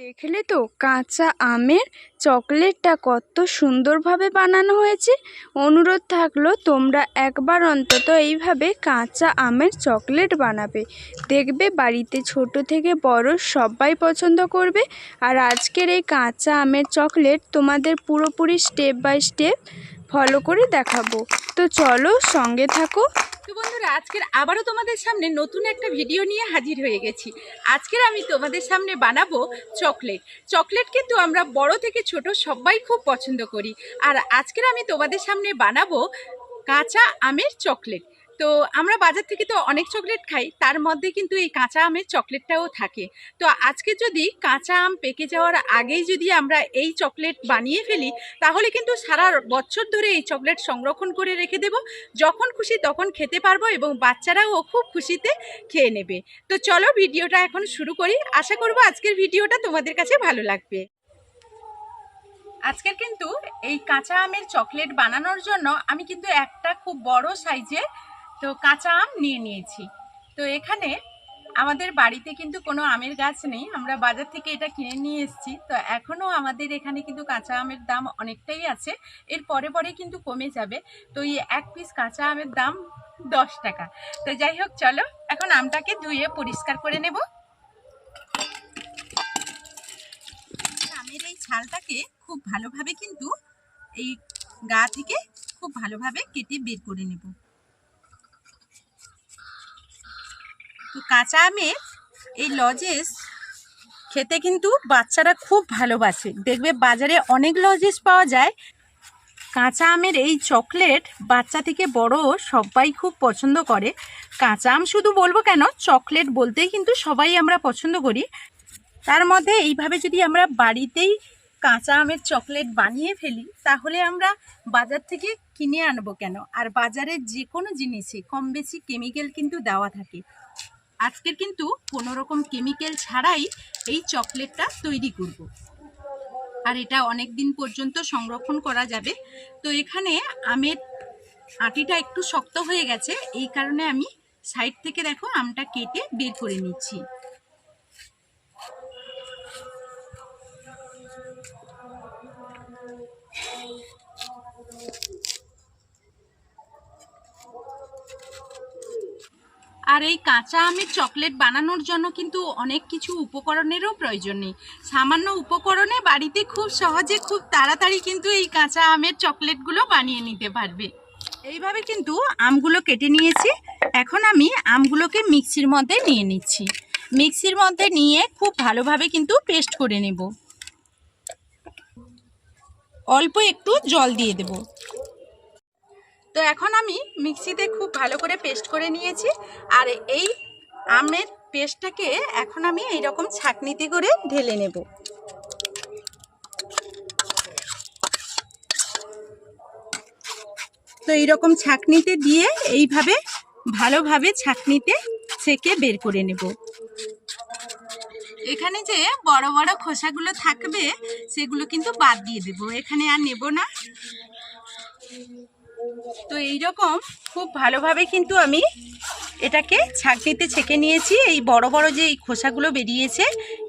দেখলে তো কাঁচা আমের চকলেটটা কত সুন্দরভাবে বানানো হয়েছে। অনুরোধ থাকল তোমরা একবার অন্তত এইভাবে কাঁচা আমের চকলেট বানাবে। দেখবে বাড়িতে ছোট থেকে বড় সবাই পছন্দ করবে। আর আজকের এই কাঁচা আমের চকলেট তোমাদের পুরোপুরি স্টেপ বাই স্টেপ ফলো করে দেখাবো। তো চলো সঙ্গে থাকো। তো বন্ধুরা, আজকের আবারও তোমাদের সামনে নতুন একটা ভিডিও নিয়ে হাজির হয়ে গেছি। আজকের আমি তোমাদের সামনে বানাবো চকলেট। চকলেট কিন্তু আমরা বড় থেকে ছোট সবাই খুব পছন্দ করি। আর আজকের আমি তোমাদের সামনে বানাবো কাঁচা আমের চকলেট। তো আমরা বাজার থেকে তো অনেক চকলেট খাই, তার মধ্যে কিন্তু এই কাঁচা আমের চকলেটটাও থাকে। তো আজকে যদি কাঁচা আম পেকে যাওয়ার আগেই যদি আমরা এই চকলেট বানিয়ে ফেলি, তাহলে কিন্তু সারা বছর ধরে এই চকলেট সংরক্ষণ করে রেখে দেব। যখন খুশি তখন খেতে পারব এবং বাচ্চারাও খুব খুশিতে খেয়ে নেবে। তো চলো ভিডিওটা এখন শুরু করি। আশা করব আজকের ভিডিওটা তোমাদের কাছে ভালো লাগবে। আজকের কিন্তু এই কাঁচা আমের চকলেট বানানোর জন্য আমি কিন্তু একটা খুব বড় সাইজের তো কাঁচা আম নিয়ে নিয়েছি। তো এখানে আমাদের বাড়িতে কিন্তু কোনো আমের গাছ নেই। আমরা বাজার থেকে এটা কিনে নিয়ে এসেছি। তো এখনও আমাদের এখানে কিন্তু কাঁচা আমের দাম অনেকটাই আছে। এর পরে পরে কিন্তু কমে যাবে। তো এই এক পিস কাঁচা আমের দাম দশ টাকা। তো যাই হোক, চলো এখন আমটাকে ধুয়ে পরিষ্কার করে নেব। আমের এই ছালটাকে খুব ভালোভাবে কিন্তু এই গা থেকে খুব ভালোভাবে কেটে বের করে নেব। তো কাঁচা আমের এই লজেস খেতে কিন্তু বাচ্চারা খুব ভালোবাসে। দেখবে বাজারে অনেক লজেস পাওয়া যায়। কাঁচা আমের এই চকলেট বাচ্চা থেকে বড় সবাই খুব পছন্দ করে। কাঁচা আম শুধু বলব কেন, চকলেট বলতেই কিন্তু সবাই আমরা পছন্দ করি। তার মধ্যে এইভাবে যদি আমরা বাড়িতেই কাঁচা আমের চকলেট বানিয়ে ফেলি, তাহলে আমরা বাজার থেকে কিনে আনব কেন? আর বাজারের যে কোনো জিনিসে কম বেশি কেমিক্যাল কিন্তু দেওয়া থাকে। আজকের কিন্তু কোনো রকম কেমিক্যাল ছাড়াই এই চকলেটটা তৈরি করব। আর এটা অনেক দিন পর্যন্ত সংরক্ষণ করা যাবে তো এখানে আমের আটিটা একটু শক্ত হয়ে গেছে, এই কারণে আমি সাইড থেকে দেখো আমটা কেটে বের করে নিচ্ছি আর এই কাঁচা আমের চকলেট বানানোর জন্য কিন্তু অনেক কিছু উপকরণেরও প্রয়োজন নেই। সামান্য উপকরণে বাড়িতে খুব সহজে খুব তাড়াতাড়ি কিন্তু এই কাঁচা আমের চকলেটগুলো বানিয়ে নিতে পারবে। এইভাবে কিন্তু আমগুলো কেটে নিয়েছি। এখন আমি আমগুলোকে মিক্সির মধ্যে নিয়ে নিচ্ছি। মিক্সির মধ্যে নিয়ে খুব ভালোভাবে কিন্তু পেস্ট করে নেব। অল্প একটু জল দিয়ে দেবো। তো এখন আমি মিক্সিতে খুব ভালো করে পেস্ট করে নিয়েছি। আর এই আমের পেস্টটাকে এখন আমি এই রকম ছাকনিতে করে ঢেলে নেব। তো এইরকম ছাকনিতে দিয়ে এইভাবে ভালোভাবে ছাকনিতে ছেঁকে বের করে নেব। এখানে যে বড় বড় খোসাগুলো থাকবে, সেগুলো কিন্তু বাদ দিয়ে দেব। এখানে আর নেব না। তো এই রকম খুব ভালোভাবে কিন্তু আমি এটাকে ছাঁকনিতে ছেঁকে নিয়েছি। এই বড় বড় যে এই খোসাগুলো বেরিয়েছে,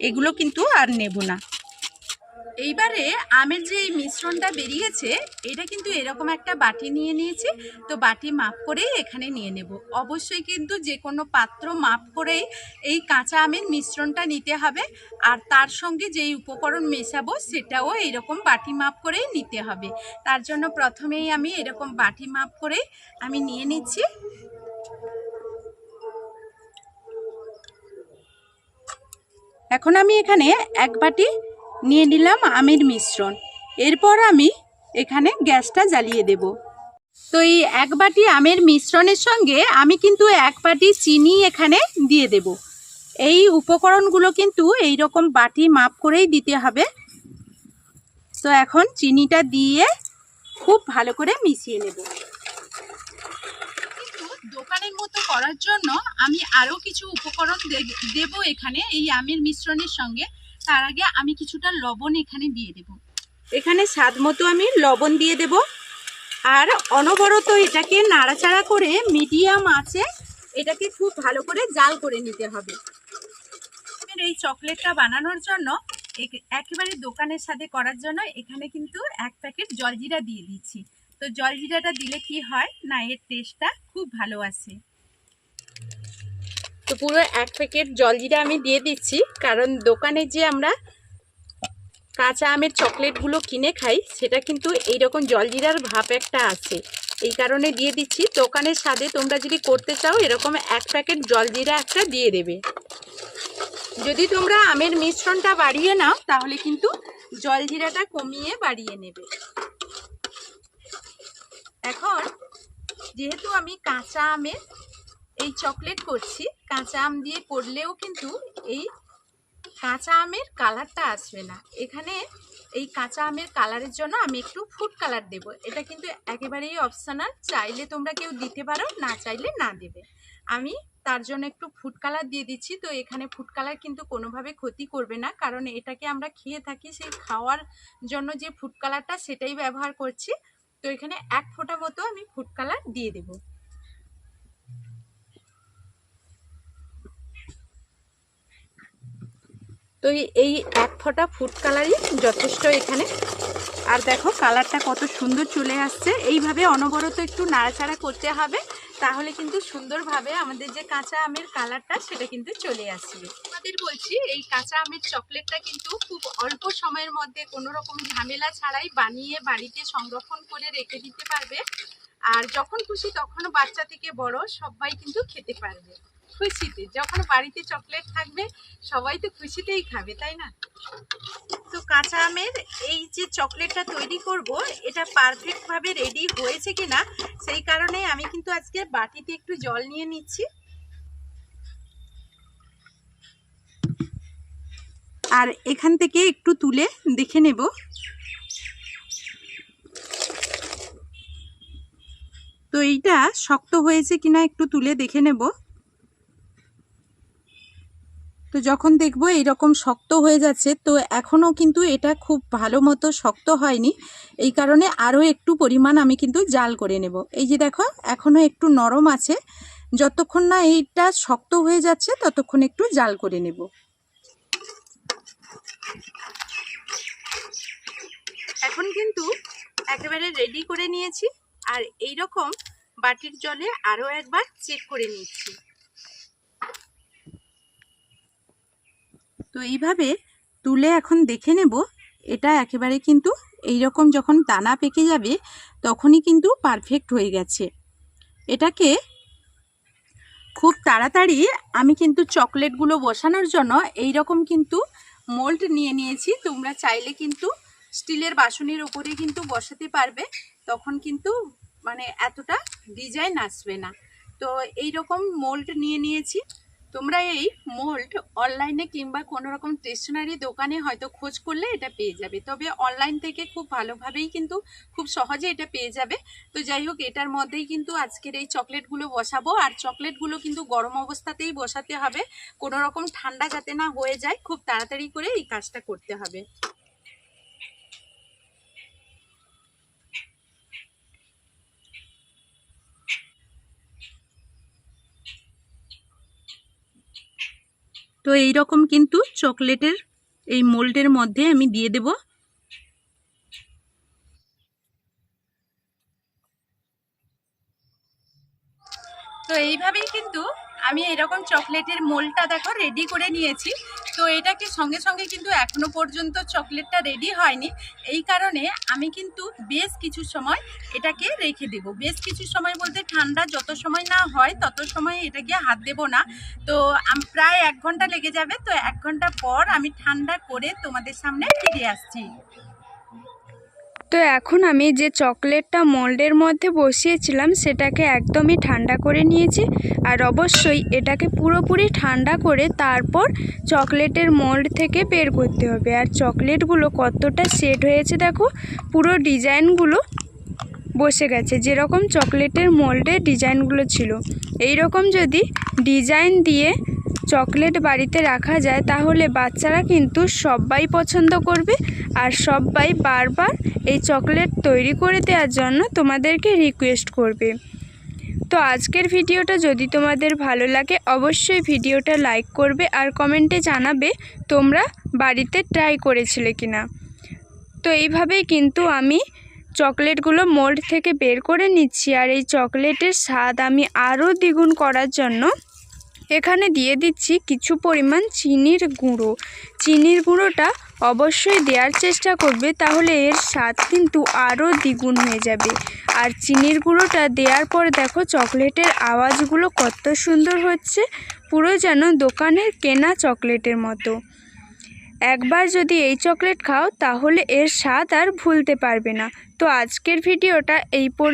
এগুলো কিন্তু আর নেব না। এইবারে আমের যে এই মিশ্রণটা বেরিয়েছে, এটা কিন্তু এরকম একটা বাটি নিয়ে নিয়েছি। তো বাটি মাপ করেই এখানে নিয়ে নেব। অবশ্যই কিন্তু যে কোনো পাত্র মাপ করেই এই কাঁচা আমের মিশ্রণটা নিতে হবে। আর তার সঙ্গে যেই উপকরণ মেশাবো, সেটাও এইরকম বাটি মাপ করেই নিতে হবে। তার জন্য প্রথমেই আমি এরকম বাটি মাপ করেই আমি নিয়ে নিচ্ছি। এখন আমি এখানে এক বাটি নিয়ে নিলাম আমের মিশ্রণ। এরপর আমি এখানে গ্যাসটা জ্বালিয়ে দেব। তো এই এক বাটি আমের মিশ্রণের সঙ্গে আমি কিন্তু এক বাটি চিনি এখানে দিয়ে দেব। এই উপকরণগুলো কিন্তু এই রকম বাটি মাপ করেই দিতে হবে। তো এখন চিনিটা দিয়ে খুব ভালো করে মিশিয়ে নেব। দোকানের মতো করার জন্য আমি আরও কিছু উপকরণ দেব এখানে এই আমের মিশ্রণের সঙ্গে। তার আগে আমি কিছুটা লবণ এখানে দিয়ে দেব। এখানে স্বাদ মতো আমি লবণ দিয়ে দেব। আর অনবরত এটাকে নাড়াচাড়া করে মিডিয়াম আছে এটাকে খুব ভালো করে জাল করে নিতে হবে। এই চকলেটটা বানানোর জন্য এক- একেবারে দোকানের সাথে করার জন্য এখানে কিন্তু এক প্যাকেট জলজিরা দিয়ে দিচ্ছি। তো জলজিরাটা দিলে কি হয়? না এর টেস্টটা খুব ভালো আসে। তো পুরো এক প্যাকেট জলজিরা আমি দিয়ে দিচ্ছি। কারণ দোকানে যে আমরা কাঁচা আমের চকলেটগুলো কিনে খাই, সেটা কিন্তু এই এইরকম জলজিরার ভাব একটা আছে। এই কারণে দিয়ে দিচ্ছি। দোকানের স্বাদে তোমরা যদি করতে চাও, এরকম এক প্যাকেট জলজিরা একটা দিয়ে দেবে। যদি তোমরা আমের মিশ্রণটা বাড়িয়ে নাও, তাহলে কিন্তু জলজিরাটা কমিয়ে বাড়িয়ে নেবে। এখন যেহেতু আমি কাঁচা আমের এই চকলেট করছি। কাঁচা আম দিয়ে করলেও কিন্তু এই কাঁচা আমের কালারটা আসবে না। এখানে এই কাঁচা আমের কালারের জন্য আমি একটু ফুড কালার দেব। এটা কিন্তু একেবারেই অপশনাল চাইলে তোমরা কেউ দিতে পারো, না চাইলে না দেবে। আমি তার জন্য একটু ফুড কালার দিয়ে দিচ্ছি। তো এখানে ফুড কালার কিন্তু কোনোভাবে ক্ষতি করবে না। কারণ এটাকে আমরা খেয়ে থাকি, সেই খাওয়ার জন্য যে ফুড কালারটা সেটাই ব্যবহার করছি। তো এখানে এক ফোঁটা মতো আমি ফুড কালার দিয়ে দেবো। তো এই- এক ফোঁটা ফুড কালারই যথেষ্ট এখানে। আর দেখো কালারটা কত সুন্দর চলে আসছে। এইভাবে অনবরত একটু নাড়াচাড়া করতে হবে, তাহলে কিন্তু সুন্দরভাবে আমাদের যে কাঁচা আমের কালারটা সেটা কিন্তু চলে আসবে। আমাদের বলছি, এই কাঁচা আমের চকলেটটা কিন্তু খুব অল্প সময়ের মধ্যে কোনো রকম ঝামেলা ছাড়াই বানিয়ে বাড়িতে সংরক্ষণ করে রেখে দিতে পারবে। আর যখন খুশি তখন বাচ্চা থেকে বড়, সবাই কিন্তু খেতে পারবে। খুশিতে, যখন বাড়িতে চকলেট থাকবে, সবাই তো খুশিতেই খাবে, তাই না? তো কাঁচা আমের এই যে চকলেটটা তৈরি করব, এটা পারফেক্টভাবে রেডি হয়েছে কিনা, সেই কারণে আমি কিন্তু আজকে বাটিতে একটু জল নিয়ে নিচ্ছি। আর এখান থেকে একটু তুলে দেখে নেব। তো এইটা শক্ত হয়েছে কিনা একটু তুলে দেখে নেব। তো যখন দেখব এইরকম শক্ত হয়ে যাচ্ছে, তো এখনও কিন্তু এটা খুব ভালো মতো শক্ত হয়নি। এই কারণে আরও একটু পরিমাণ আমি কিন্তু জাল করে নেব। এই যে দেখো, এখনও একটু নরম আছে। যতক্ষণ না এইটা শক্ত হয়ে যাচ্ছে, ততক্ষণ একটু জাল করে নেব। এখন কিন্তু একেবারে রেডি করে নিয়েছি। আর এই রকম বাটির জলে আরও একবার চেক করে নিচ্ছি। তো এইভাবে তুলে এখন দেখে নেব। এটা একেবারে কিন্তু এই রকম যখন দানা পেকে যাবে, তখনই কিন্তু পারফেক্ট হয়ে গেছে। এটাকে খুব তাড়াতাড়ি আমি কিন্তু চকলেটগুলো বসানোর জন্য এই রকম কিন্তু মোল্ড নিয়ে নিয়েছি। তোমরা চাইলে কিন্তু স্টিলের বাসনের উপরে কিন্তু বসাতে পারবে। তখন কিন্তু মানে এতটা ডিজাইন আসবে না। তো এই রকম মোল্ড নিয়ে নিয়েছি। তোমরা এই মোল্ড অনলাইনে কিংবা কোনো রকম স্টেশনারি দোকানে হয়তো খোঁজ করলে এটা পেয়ে যাবে। তবে অনলাইন থেকে খুব ভালোভাবেই কিন্তু খুব সহজে এটা পেয়ে যাবে। তো যাই হোক, এটার মধ্যেই কিন্তু আজকের এই চকলেটগুলো বসাবো। আর চকলেটগুলো কিন্তু গরম অবস্থাতেই বসাতে হবে। কোনো রকম ঠান্ডা যাতে না হয়ে যায়, খুব তাড়াতাড়ি করে এই কাজটা করতে হবে। তো এই রকম কিন্তু চকলেটের এই মোল্ডের মধ্যে আমি দিয়ে দেব। তো এইভাবেই কিন্তু আমি এরকম চকলেটের মোলটা দেখো রেডি করে নিয়েছি। তো এটাকে সঙ্গে সঙ্গে কিন্তু এখনও পর্যন্ত চকলেটটা রেডি হয়নি। এই কারণে আমি কিন্তু বেশ কিছু সময় এটাকে রেখে দেব। বেশ কিছু সময় বলতে ঠান্ডা যত সময় না হয়, তত সময় এটাকে হাত দেব না। তো প্রায় এক ঘণ্টা লেগে যাবে। তো এক ঘণ্টা পর আমি ঠান্ডা করে তোমাদের সামনে ফিরে আসছি। তো এখন আমি যে চকলেটটা মোল্ডের মধ্যে বসিয়েছিলাম, সেটাকে একদমই ঠান্ডা করে নিয়েছি। আর অবশ্যই এটাকে পুরোপুরি ঠান্ডা করে তারপর চকলেটের মোল্ড থেকে বের করতে হবে। আর চকলেটগুলো কতটা সেট হয়েছে দেখো, পুরো ডিজাইনগুলো বসে গেছে। যেরকম চকলেটের মোল্ডের ডিজাইনগুলো ছিল এই রকম যদি ডিজাইন দিয়ে চকলেট বাড়িতে রাখা যায়, তাহলে বাচ্চারা কিন্তু সবাই পছন্দ করবে আর সবাই বারবার এই চকলেট তৈরি করে দেওয়ার জন্য তোমাদেরকে রিকোয়েস্ট করবে। তো আজকের ভিডিওটা যদি তোমাদের ভালো লাগে, অবশ্যই ভিডিওটা লাইক করবে আর কমেন্টে জানাবে তোমরা বাড়িতে ট্রাই করেছিলে কিনা। তো এইভাবেই কিন্তু আমি চকলেটগুলো মোল্ড থেকে বের করে নিচ্ছি আর এই চকলেটের স্বাদ আমি আরও দ্বিগুণ করার জন্য এখানে দিয়ে দিচ্ছি কিছু পরিমাণ চিনির গুঁড়ো। চিনির গুঁড়োটা অবশ্যই দেওয়ার চেষ্টা করবে, তাহলে এর স্বাদ কিন্তু আরও দ্বিগুণ হয়ে যাবে। আর চিনির গুঁড়োটা দেওয়ার পর দেখো চকলেটের আওয়াজগুলো কত সুন্দর হচ্ছে, পুরো যেন দোকানের কেনা চকলেটের মতো। একবার যদি এই চকলেট খাও, তাহলে এর স্বাদ আর ভুলতে পারবে না। তো আজকের ভিডিওটা এই পর্যন্ত।